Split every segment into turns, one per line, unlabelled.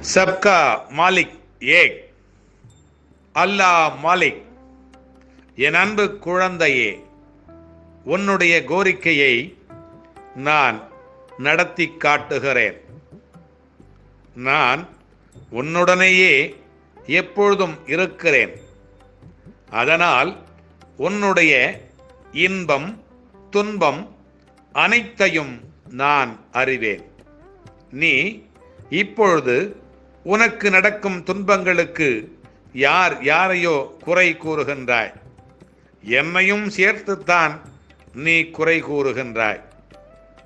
சப்கா மாலிக் ஏக். அல்லாஹ் மாலிக் என் அன்பு குழந்தையே உன்னுடைய கோரிக்கையை நான் நடத்தி காட்டுகிறேன். நான் உன்னுடனேயே எப்பொழுதும் இருக்கிறேன். அதனால் உன்னுடைய இன்பம் துன்பம் அனைத்தையும் நான் அறிவேன். நீ இப்பொழுது உனக்கு நடக்கும் துன்பங்களுக்கு யார் யாரையோ குறை கூறுகின்றாய்? என்னையும் சேர்த்துத்தான் நீ குறை கூறுகின்றாய்.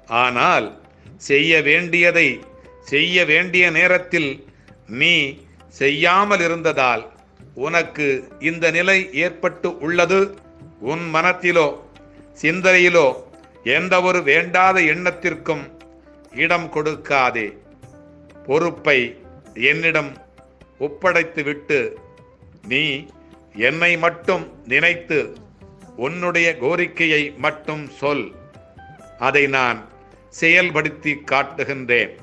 ஆனால் செய்ய வேண்டியதை செய்ய வேண்டிய நேரத்தில் நீ செய்யாமல் இருந்ததால் உனக்கு இந்த நிலை ஏற்பட்டு உள்ளது. உன் மனத்திலோ சிந்தனையிலோ எந்த ஒரு வேண்டாத எண்ணத்திற்கும் இடம் கொடுக்காதே. பொறுப்பை என்னிடம் ஒப்படைத்துவிட்டு நீ என்னை மட்டும் நினைத்து உன்னுடைய கோரிக்கையை மட்டும் சொல். அதை நான் செயல்படுத்தி காட்டுகின்றேன்.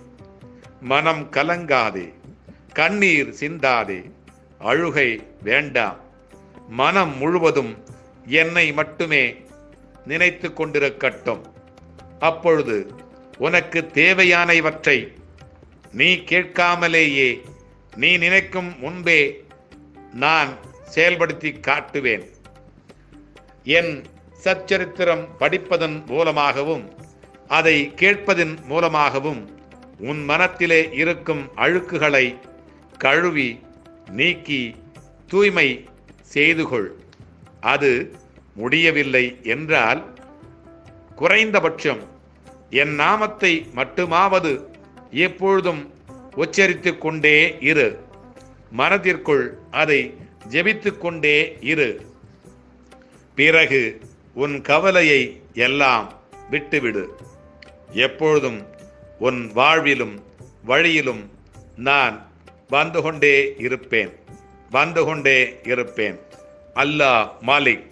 மனம் கலங்காதே கண்ணீர் சிந்தாதே அழுகை வேண்டாம். மனம் முழுவதும் என்னை மட்டுமே நினைத்து கொண்டிருக்கட்டும். அப்பொழுது உனக்கு தேவையானவற்றை நீ கேட்காமலேயே நீ நினைக்கும் முன்பே நான் செயல்படுத்தி காட்டுவேன். என் சச்சரித்திரம் படிப்பதன் மூலமாகவும் அதை கேட்பதன் மூலமாகவும் உன் மனத்திலே இருக்கும் அழுக்குகளை கழுவி நீக்கி தூய்மை செய்து கொள் அது முடியவில்லை என்றால் குறைந்தபட்சம் என் நாமத்தை மட்டுமாவது எப்பொழுதும் உச்சரித்துக் கொண்டே இரு. மனதிற்குள் அதை ஜெபித்துக் கொண்டே இரு. பிறகு உன் கவலையை எல்லாம் விட்டுவிடு. எப்பொழுதும் உன் வாழ்விலும் வழியிலும் நான் வந்து கொண்டே இருப்பேன். வந்து கொண்டே இருப்பேன். அல்லாஹ் மாலிக்.